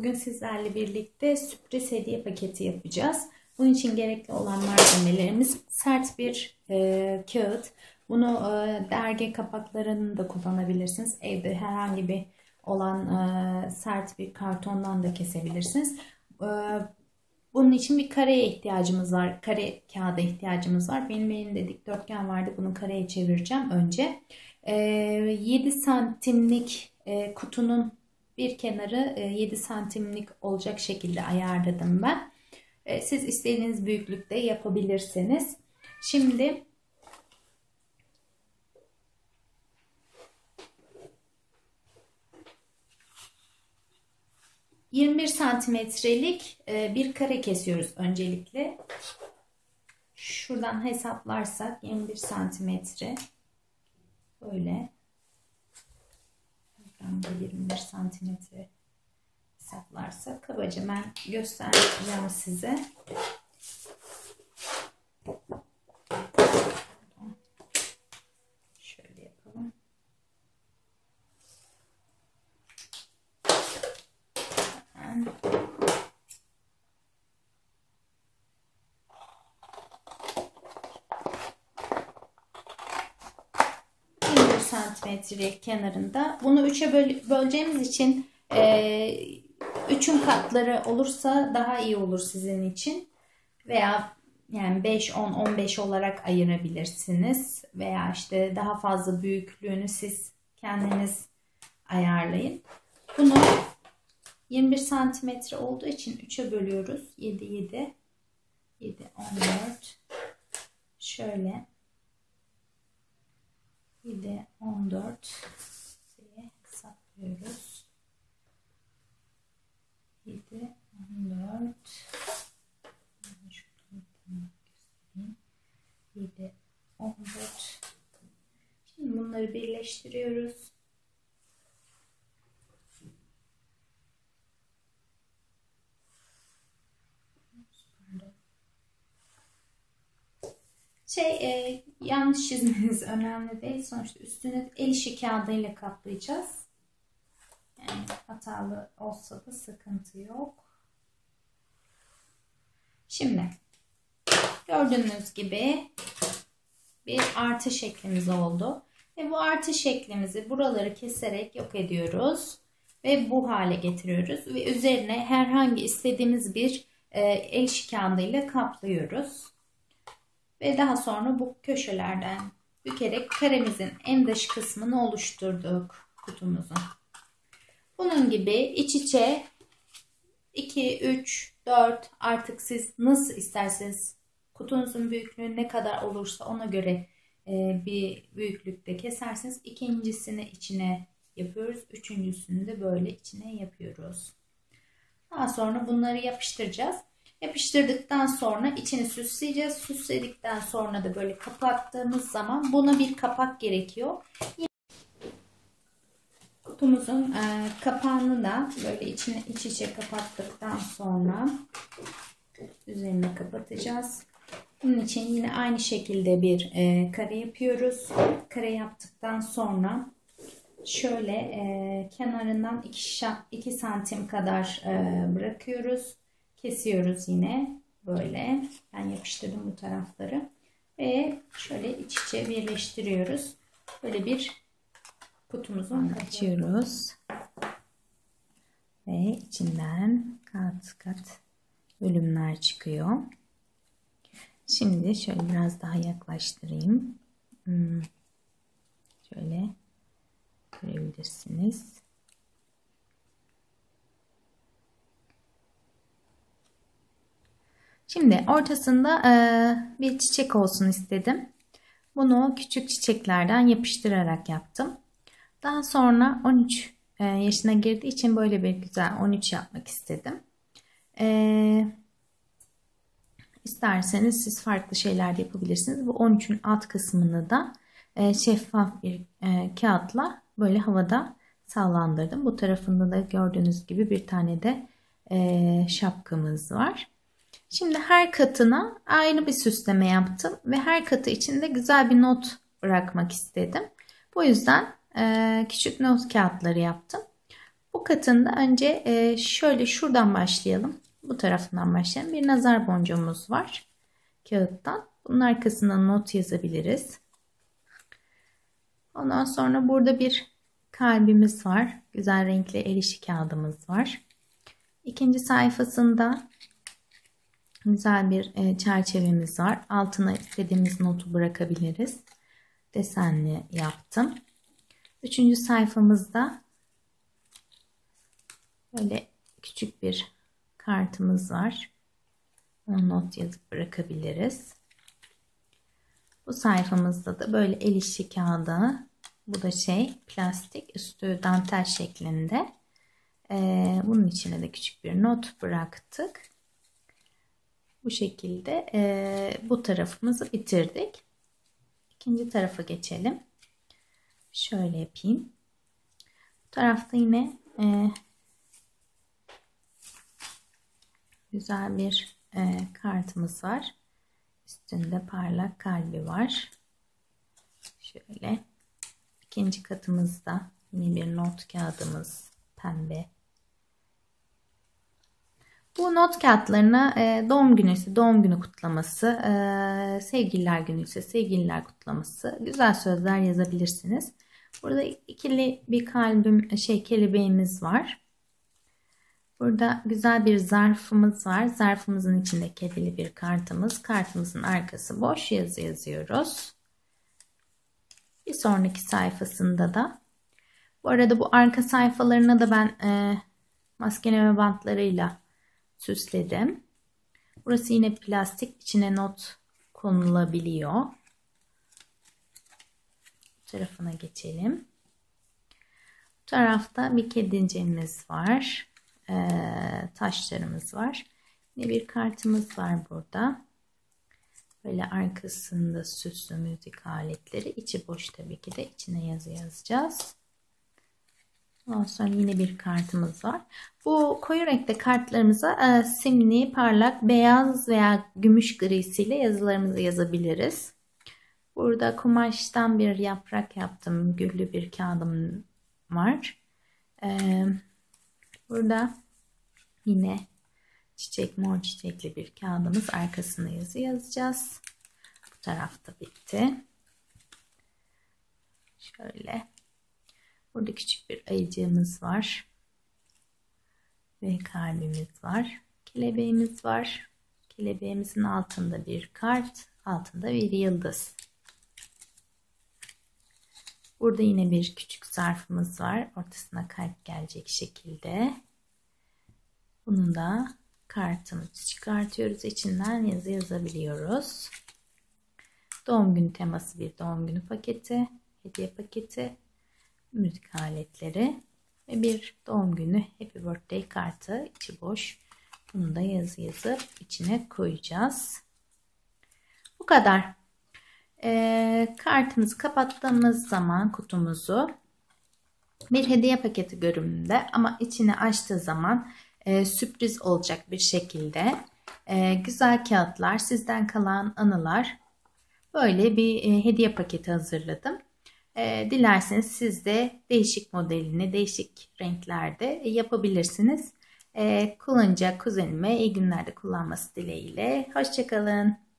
bugün sizlerle birlikte sürpriz hediye paketi yapacağız. Bunun için gerekli olan malzemelerimiz sert bir e, kağıt. Bunu e, dergi kapaklarını da kullanabilirsiniz. Evde herhangi bir olan e, sert bir kartondan da kesebilirsiniz. E, bunun için bir kareye ihtiyacımız var. Kare kağıda ihtiyacımız var. Benim elimde dikdörtgen vardı. Bunu kareye çevireceğim önce. E, 7 santimlik e, kutunun bir kenarı 7 e, santimlik olacak şekilde ayarladım ben. E, siz istediğiniz büyüklükte yapabilirsiniz. Şimdi ...21 santimetrelik e, bir kare kesiyoruz öncelikle. Şuradan hesaplarsak 21 santimetre. Böyle şuradan da 21 santimetre hesaplarsa kabaca ben göstereceğim size. Şöyle yapalım. Hemen. Santimetre kenarında. Bunu üçe böl böleceğimiz için e, üçün katları olursa daha iyi olur sizin için. Veya yani 5, 10, 15 olarak ayırabilirsiniz. Veya işte daha fazla büyüklüğünü siz kendiniz ayarlayın. Bunu 21 santimetre olduğu için 3'e bölüyoruz. 7, 7, 7, 14. Şöyle 7, 14 diye hesaplıyoruz. 7, 14 7, 14 Şimdi bunları birleştiriyoruz. Şey e, yanlış çizmeniz önemli değil. Sonuçta üstünü el işi kağıdıyla kaplayacağız. Yani hatalı olsa da sıkıntı yok. Şimdi gördüğünüz gibi bir artı şeklimiz oldu. Ve bu artı şeklimizi buraları keserek yok ediyoruz. Ve bu hale getiriyoruz. Ve üzerine herhangi istediğimiz bir e, el şikandıyla kaplıyoruz. Ve daha sonra bu köşelerden bükerek karemizin en dış kısmını oluşturduk kutumuzun. Bunun gibi iç içe 2, 3, 4 artık siz nasıl isterseniz kutunuzun büyüklüğü ne kadar olursa ona göre e, bir büyüklükte kesersiniz. İkincisini içine yapıyoruz. Üçüncüsünü de böyle içine yapıyoruz. Daha sonra bunları yapıştıracağız. Yapıştırdıktan sonra içini süsleyeceğiz. Süsledikten sonra da böyle kapattığımız zaman buna bir kapak gerekiyor. Kutumuzun e, kapağını da böyle içine iç içe kapattıktan sonra üzerine kapatacağız. Bunun için yine aynı şekilde bir e, kare yapıyoruz. Kare yaptıktan sonra şöyle e, kenarından 2, 2 santim kadar e, bırakıyoruz. Kesiyoruz yine böyle. Ben yapıştırdım bu tarafları. Ve şöyle iç içe birleştiriyoruz. Böyle bir kutumuzu açıyoruz. Ve içinden kat kat bölümler çıkıyor. Şimdi şöyle biraz daha yaklaştırayım. Hmm. Şöyle görebilirsiniz. Şimdi ortasında e, bir çiçek olsun istedim. Bunu küçük çiçeklerden yapıştırarak yaptım. Daha sonra 13 e, yaşına girdiği için böyle bir güzel 13 yapmak istedim. E, isterseniz siz farklı şeyler de yapabilirsiniz. Bu 13'ün alt kısmını da e, şeffaf bir e, kağıtla böyle havada sallandırdım. Bu tarafında da gördüğünüz gibi bir tane de e, şapkamız var. Şimdi her katına ayrı bir süsleme yaptım ve her katı içinde güzel bir not bırakmak istedim. Bu yüzden e, küçük not kağıtları yaptım. Bu katında önce e, şöyle şuradan başlayalım. Bu tarafından başlayalım. Bir nazar boncuğumuz var kağıttan. Bunun arkasına not yazabiliriz. Ondan sonra burada bir kalbimiz var. Güzel renkli el kağıdımız var. İkinci sayfasında güzel bir e, çerçevemiz var. Altına istediğimiz notu bırakabiliriz. Desenli yaptım. Üçüncü sayfamızda böyle küçük bir kartımız var. Ona not yazıp bırakabiliriz. Bu sayfamızda da böyle el işi kağıdı. Bu da şey plastik üstü dantel şeklinde. Ee, bunun içine de küçük bir not bıraktık. Bu şekilde e, bu tarafımızı bitirdik. İkinci tarafa geçelim. Şöyle yapayım. Bu tarafta yine e, güzel bir e, kartımız var. Üstünde parlak kalbi var. Şöyle. ikinci katımızda yine bir not kağıdımız pembe. Not kağıtlarına e, doğum günü ise doğum günü kutlaması, e, sevgililer günü ise sevgililer kutlaması güzel sözler yazabilirsiniz. Burada ikili bir kalbim şey kelebeğimiz var. Burada güzel bir zarfımız var. Zarfımızın içinde kedili bir kartımız. Kartımızın arkası boş yazı yazıyoruz. Bir sonraki sayfasında da bu arada bu arka sayfalarına da ben e, maskeleme bantlarıyla süsledim. Burası yine plastik. içine not konulabiliyor. Bu tarafına geçelim. Bu tarafta bir kedincemiz var e, taşlarımız var. Yine bir kartımız var burada. Böyle arkasında süslü müzik aletleri. içi boş tabii ki de içine yazı yazacağız. Ondan sonra yine bir kartımız var. Bu koyu renkte kartlarımıza e, simli, parlak, beyaz veya gümüş grisiyle yazılarımızı yazabiliriz. Burada kumaştan bir yaprak yaptım. Güllü bir kağıdım var. Ee, Burada yine çiçek mor çiçekli bir kağıdımız arkasına yazı yazacağız. Bu tarafta bitti. Şöyle. Burada küçük bir ayıcığımız var. Ve kalbimiz var. Kelebeğimiz var. Kelebeğimizin altında bir kart, altında bir yıldız. Burada yine bir küçük zarfımız var. Ortasına kalp gelecek şekilde. Bunu da kartımızı çıkartıyoruz. İçinden yazı yazabiliyoruz. Doğum günü teması bir doğum günü paketi. Hediye paketi. Müzik aletleri. Ve bir doğum günü Happy Birthday kartı. içi boş. Bunu da yazı yazıp içine koyacağız. Bu kadar. E, kartımızı kapattığımız zaman kutumuzu bir hediye paketi görünümünde ama içini açtığı zaman e, sürpriz olacak bir şekilde e, güzel kağıtlar, sizden kalan anılar böyle bir e, hediye paketi hazırladım. E, dilerseniz siz de değişik modelini değişik renklerde yapabilirsiniz. E, kullanacak kuzenime iyi günlerde kullanması dileğiyle. Hoşçakalın.